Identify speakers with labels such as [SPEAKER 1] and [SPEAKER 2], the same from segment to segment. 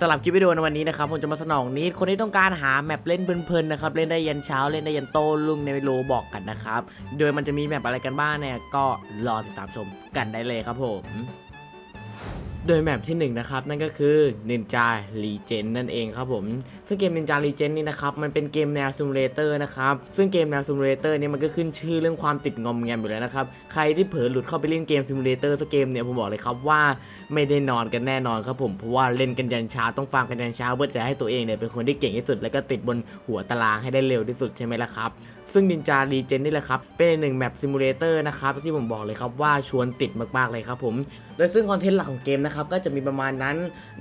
[SPEAKER 1] สำหรับคลิปวิดีโอในวันนี้นะครับผมจะมาสนองนิดคนที่ต้องการหาแมปเล่นเพลินๆนะครับเล่นได้ยันเช้าเล่นได้ยันโตลุงในโลบอกกันนะครับโดยมันจะมีแมปอะไรกันบ้างเนี่ยก็รอติดตามชมกันได้เลยครับผม โดยแมปที่1นนะครับนั่นก็คือ Ninja Legend นั่นเองครับผมซึ่งเกม Ninja Legend นี่นะครับมันเป็นเกมแนวซิมูเลเตอร์นะครับซึ่งเกมแนวซิมูเลเตอร์นี่มันก็ขึ้นชื่อเรื่องความติดงอมแงมอยู่แล้วนะครับใครที่เผลอหลุดเข้าไปเล่นเกมซิมูเลเตอร์สักเกมเนี่ยผมบอกเลยครับว่าไม่ได้นอนกันแน่นอนครับผมเพราะว่าเล่นกันยันเช้าต้องฟังกันยันเช้าเพื่อจะให้ตัวเองเนี่ยเป็นคนที่เก่งที่สุด แล้วก็ติดบนหัวตารางให้ได้เร็วที่สุดใช่ไหมล่ะครับ ซึ่ง Ninja Legend นี่แหละครับ เป็นหนึ่งแมปซิมูเลเตอร์นะครับที่ผมบอกเลยครับว่าชวนติดมากๆเลยครับผมโดยซึ่งคอนเทนต์หลักของเกมนะครับก็จะมีประมาณนั้น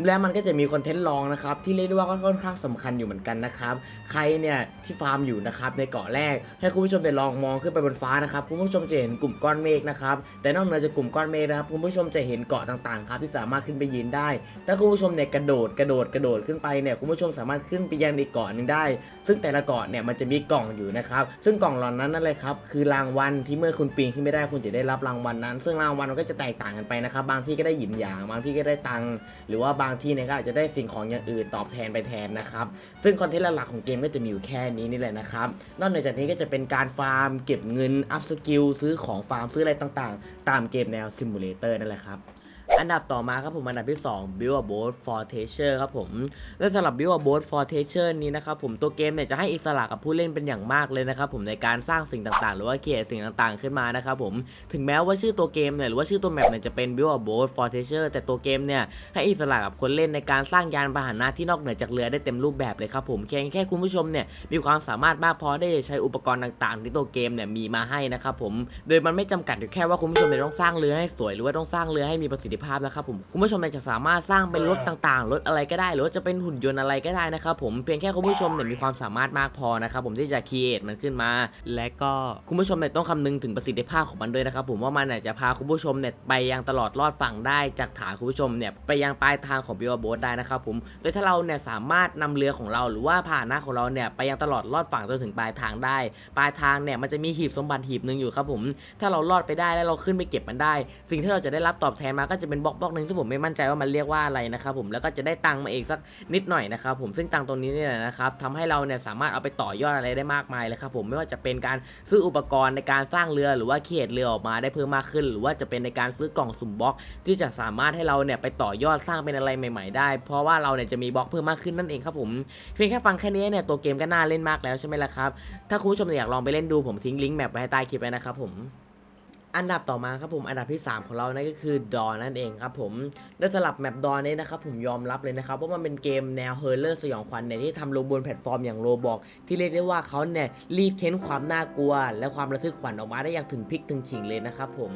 [SPEAKER 1] และมันก็จะมีคอนเทนต์รองนะครับที่เรียกได้ว่าก็ค่อนข้างสำคัญอยู่เหมือนกันนะครับใครเนี่ยที่ฟาร์มอยู่นะครับในเกาะแรก ให้คุณผู้ชมได้ลองมองขึ้นไปบนฟ้านะครับคุณผู้ชมจะเห็นกลุ่มก้อนเมฆนะครับแต่นอกเหนือจากกลุ่มก้อนเมฆนะครับคุณผู้ชมจะเห็นเกาะต่างๆครับที่สามารถขึ้นไปยืนได้ถ้าคุณผู้ชมเนี่ยกระโดดกระโดดกระโดดขึ้นไปเนี่ยคุณผู้ชมสามารถขึ้นไปยังอีกเกาะหนึงได้ ซึ่งแต่ละเกาะเนี่ยมันจะมีกล่องอยู่นะครับซึ่งกล่องเหล่านั้นนั่นเลยครับคือรางวัลที่เมื่อคุณปีนขึ้นไม่ได้คุณจะได้รับรางวัลนั้น ซึ่งรางวัลมันก็จะแตกต่างกันไปนะครับ บางที่ก็ได้หยินหยางบางที่ก็ได้ตังค์หรือว่าบางที่เนี่ยก็อาจจะได้สิ่งของอย่างอื่นตอบแทนไปแทนนะครับซึ่งคอนเทนต์หลักๆของเกมก็จะมีอยู่แค่นี้นี่แหละนะครับนอกจากนี้ก็จะเป็นการฟาร์ม เก็บเงินอัพสกิลซื้อของฟาร์มซื้ออะไรต่างๆ ตามเกมแนวซิมูเลเตอร์นั่นแหละครับ อันดับต่อมาครับผมอันดับที่ 2 Build a Boat for Treasure ครับผมและสำหรับ Build a Boat for Treasure นี้นะครับผมตัวเกมเนี่ยจะให้อิสระกับผู้เล่นเป็นอย่างมากเลยนะครับผมในการสร้างสิ่งต่างๆ หรือว่าเขียนสิ่งต่างๆ ขึ้นมานะครับผมถึงแม้ว่าชื่อตัวเกมเนี่ยหรือว่าชื่อตัวแมปเนี่ยจะเป็น Build a Boat for Treasure แต่ตัวเกมเนี่ยให้อิสระกับคนเล่นในการสร้างยานพาหนะที่นอกเหนือจากเรือได้เต็มรูปแบบเลยครับผมเพียงแค่คุณผู้ชมเนี่ยมีความสามารถมากพอได้ใช้อุปกรณ์ต่างๆ ที่ตัวเกมเนี่ยมีมาให้นะครับผมโดยมันไม่จำกัดอยู่แค่ว่าคุณผู้ชมเนี่ยต้องสร้างเรือให้สวยหรือว่าต้องสร้างเรือให้มีประสิทธิภาพนะครับผมคุณผู้ชมเนี่ยจะสามารถสร้างเป็นรถต่างๆรถอะไรก็ได้ หรือว่าจะเป็นหุ่นยนต์อะไรก็ได้นะครับผมเพียงแค่คุณผู้ชมเนี่ยมีความสามารถมากพอนะครับผมที่จะค r เอทมันขึ้นมา และก็คุณผู้ชมเนี่ยต้องคำนึงถึงประสิทธิภาพของมันด้วยนะครับผมว่ามันเนี่ยจะพาคุณผู้ชมเนี่ยไปยังตลอดรอดฝั่งได้จากฐานคุณผู้ชมเนี่ยไปยังปลายทางของบิวโบสได้นะครับผมโดยถ้าเราเนี่ยสามารถนำเรือของเราหรือว่าพาหนะของเราเนี่ยไปยังตลอดรอดฝั่งจนถึงปลายทางได้ ปลายทางเนี่ยมันจะมีหีบสมบัติหีบหนึ่งอยู่ครับผมถ้าเรารอดไปได้แล้วเราขึ้นไปเก็บมันได้ สิ่งที่เราจะได้รับตอบแทนมาก็จะเป็นบล็อกบล็อกหนึ่งซึ่งผมไม่มั่นใจว่ามันเรียกว่าอะไรนะครับผมแล้วก็จะได้ตังค์มาเองสักนิดหน่อยนะครับผมซึ่งตังค์ตรงนี้เนี่ยนะครับทำให้เราเนี่ยสามารถเอาไปต่อยอดอะไรได้มากมายเลยครับผมไม่ว่าจะเป็นการซื้ออุปกรณ์ในการสร้างเรือหรือว่าเขียดเรือออกมาได้เพิ่มมากขึ้น หรือว่าจะเป็นในการซื้อกล่องสุ่มบล็อก ที่จะสามารถให้เราเนี่ยไปต่อยอดสร้างเป็นอะไรใหม่ ๆ ได้ เพราะว่าเราเนี่ยจะมีบล็อกเพิ่มมากขึ้นนั่นเองครับผมเพียงแค่ฟังแค่นี้เนี่ยตัวเกมก็น่าเล่นมากแล้วใช่ไหมล่ะครับถ้าคุณผู้ชมอยากลองไปเล่นดูผมทิ้งลิงก์แมปไว้ให้ใต้คลิปไว้นะครับผม อันดับต่อมาครับผมอันดับที่ 3 ของเรานั่นก็คือดอนั่นเองครับผมโดยสลับแมปดอนี้นะครับผมยอมรับเลยนะครับว่ามันเป็นเกมแนวเฮอร์เลอร์สยองขวัญเนี่ยที่ทำลงบนแพลตฟอร์มอย่างโรบอกที่เรียกได้ว่าเขาเนี่ยรีดเค้นความน่ากลัว และความระทึกขวัญออกมาได้อย่างถึงพริกถึงขิงเลยนะครับผม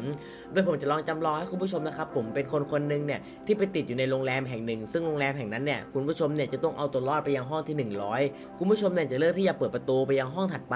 [SPEAKER 1] โดยผมจะลองจำลองให้คุณผู้ชมนะครับผมเป็นคนคนหนึ่งเนี่ยที่ไปติดอยู่ในโรงแรมแห่งหนึ่ง ซึ่งโรงแรมแห่งนั้นเนี่ยคุณผู้ชมเนี่ยจะต้องเอาตัวรอดไปยังห้องที่ 100 คุณผู้ชมเนี่ยจะเลือกที่จะเปิดประตูไปยังห้องถัดไป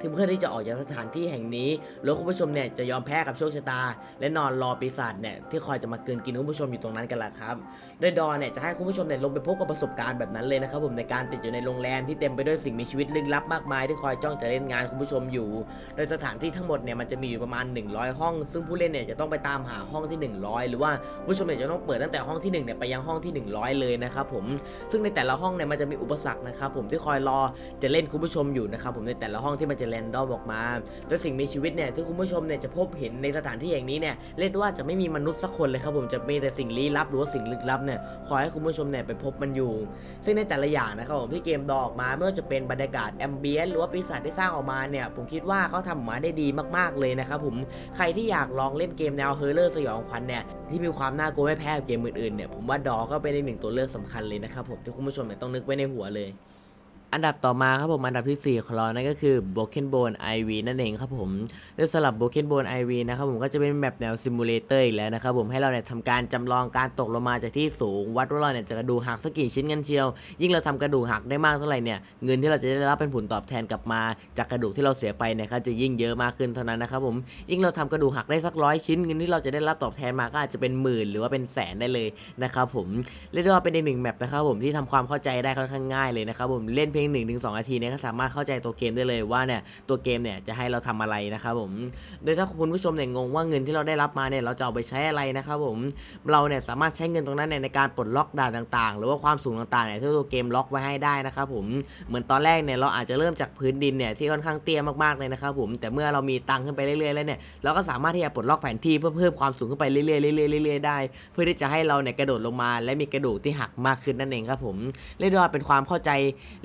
[SPEAKER 1] ถึงเพื่อที่จะออกจากสถานที่แห่งนี้แล้วคุณผู้ชมเนี่ยจะยอมแพ้กับโชคชะตา และนอนรอปีศาจเนี่ยที่คอยจะมาเกินกินคุณผู้ชมอยู่ตรงนั้นกันละครับ โดยดอนเนี่ยจะให้คุณผู้ชมเนี่ยลงไปพบกับประสบการณ์แบบนั้นเลยนะครับผมในการติดอยู่ในโรงแรมที่เต็มไปด้วยสิ่งมีชีวิตลึกลับมากมายที่คอยจ้องจะเล่นงานคุณผู้ชมอยู่ โดยสถานที่ทั้งหมดเนี่ยมันจะมีอยู่ประมาณ 100 ห้อง ซึ่งผู้เล่นเนี่ยจะต้องไปตามหาห้องที่ 100 หรือว่าผู้ชมเนี่ยจะต้องเปิดตั้งแต่ห้องที่1เนี่ยไปยังห้องที่ 100 เลยนะครับผมซึ่งในแต่ละห้องเนี่ยมันจะมีอุปสรรคนะครับผมที่คอยรอจะเล่นคุณผู้ชมอยู่นะครับผมในแต่ละห้องที่มันจะแรนดอมออกมา โดยสิ่งมีชีวิตเนี่ยที่คุณผู้ชมเนี่ยจะพบเห็นในสถานที่แห่งนี้เนี่ยเรียกได้ว่าจะไม่มีมนุษย์สักคนเลยครับผมจะมีแต่สิ่งลี้ลับหรือว่าสิ่งลึกลับเนี่ยคอยให้คุณผู้ชมเนี่ยไปพบมันอยู่ ซึ่งในแต่ละอย่างนะครับผมที่เกมดอออกมาไม่ว่าจะเป็นบรรยากาศแอมเบียนหรือว่าปีศาจที่สร้างออกมาเนี่ยผมคิดว่าเขาทำออกมาได้ดีมาก ๆเลยนะครับผมใครที่อยากลองเล่นเกมแนวเฮอร์เลอร์สยองขวัญเนี่ยที่มีความน่ากลัวไม่แพ้กับเกมอื่นๆเนี่ยผมว่าดอก็เป็นอีกหนึ่งตัวเลือกสำคัญเลยนะครับผมที่คุณผู้ชมเนี่ยต้องนึกไว้ในหัวเลย อันดับต่อมาครับผมอันดับที่ 4 ของเรานั่นก็คือ Broken Bone IV นั่นเองครับผมโดยสำหรับ Broken Bone IV นะครับผมก็จะเป็นแบบแนวซิมูเลเตอร์อีกแล้วนะครับผมให้เราเนี่ยทำการจำลองการตกลงมาจากที่สูง วัดว่าเราเนี่ยจะกระดูกหักสักกี่ชิ้นกันเชียว ยิ่งเราทำกระดูกหักได้มากเท่าไหร่เนี่ยเงินที่เราจะได้รับเป็นผลตอบแทนกลับมา จากกระดูกที่เราเสียไปเนี่ยก็จะยิ่งเยอะมากขึ้นเท่านั้นนะครับผมยิ่งเราทำกระดูกหักได้สักร้อยชิ้นเงินที่เราจะได้รับตอบแทนมาก็อาจจะเป็นหมื่นหรือว่าเป็นแสนได้เลยนะครับผมเรียกได้ว่าเป็นอีกหนึ่งแมปนะครับผมที่ทำความเข้าใจได้ค่อนข้างง่ายเลยนะครับผมเล่นเพพียง1นถึงสนาทีเนี่ยก็สามารถเข้าใจตัวเกมได้เลยว่าเนี่ยตัวเกมเนี่ยจะให้เราทำอะไรนะครับผม โดยถ้าคุณผู้ชมเนี่ยงงว่าเงินที่เราได้รับมาเนี่ยเราจะเอาไปใช้อะไรนะครับผม เราเนี่ยสามารถใช้เงินตรงนั้นเนี่ยในการปลดล็อกด่านต่างๆ หรือว่าความสูงต่างๆเนี่ยที่ตัวเกมล็อกไว้ให้ได้นะครับผม เหมือนตอนแรกเนี่ยเราอาจจะเริ่มจากพื้นดินเนี่ยที่ค่อนข้างเตี้ยมากๆเลยนะครับผม แต่เมื่อเรามีตังค์ขึ้นไปเรื่อยๆแล้วเนี่ยเราก็สามารถที่จะปลดล็อกแผนที่เพื่อเพิ่มความสูงขึ้นไปเรื่อยๆเรื่อยๆเรื่อยๆได้ เพื่อที่จะให้เราเนี่ยกระโดดลงมา และมีกระดูกที่หักมากขึ้นนั่นเองครับผม เรียกได้ว่าเป็นความเข้าใจ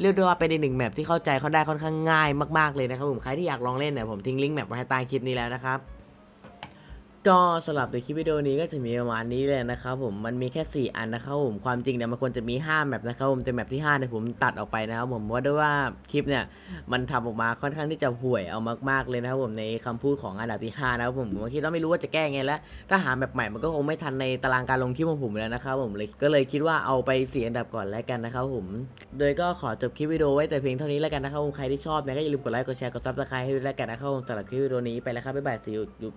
[SPEAKER 1] เรียกได้ว่าเป็นอีกหนึ่งแมปที่เข้าใจเขาได้ค่อนข้างง่ายมากๆเลยนะครับผมใครที่อยากลองเล่นเนี่ยผมทิ้งลิงก์แมปไว้ให้ใต้คลิปนี้แล้วนะครับ ก็สำหรับในคลิปวิดีโอนี้ก็จะมีประมาณนี้เลยนะครับผมมันมีแค่ 4 อันนะครับผมความจริงเนี่ยมันควรจะมี5แมปนะครับผมแต่แมปที่5เนี่ยผมตัดออกไปนะครับผมเพราะด้วยว่าคลิปเนี่ยมันทำออกมาค่อนข้างที่จะห่วยเอามากๆเลยนะครับผมในคำพูดของอันดับที่5นะครับผมผมคิดว่าไม่รู้ว่าจะแก้ไงแล้วถ้าหาแบบใหม่มันก็คงไม่ทันในตารางการลงคลิปของผมแล้วนะครับผมเลยก็เลยคิดว่าเอาไปสี่อันดับก่อนแล้วกันนะครับผม โดยก็ขอจบคลิปวิดีโอไว้แต่เพียงเท่านี้แล้วกันนะครับผมใครที่ชอบเนี่ยก็อย่าลืมกดไลค์กดแชร์กดซับสไครต์ให้ด้วยแล้วกันนะครับผมสำหรับคลิปวิดีโอนี้ไปแล้วครับบ๊ายบายสิวยุบ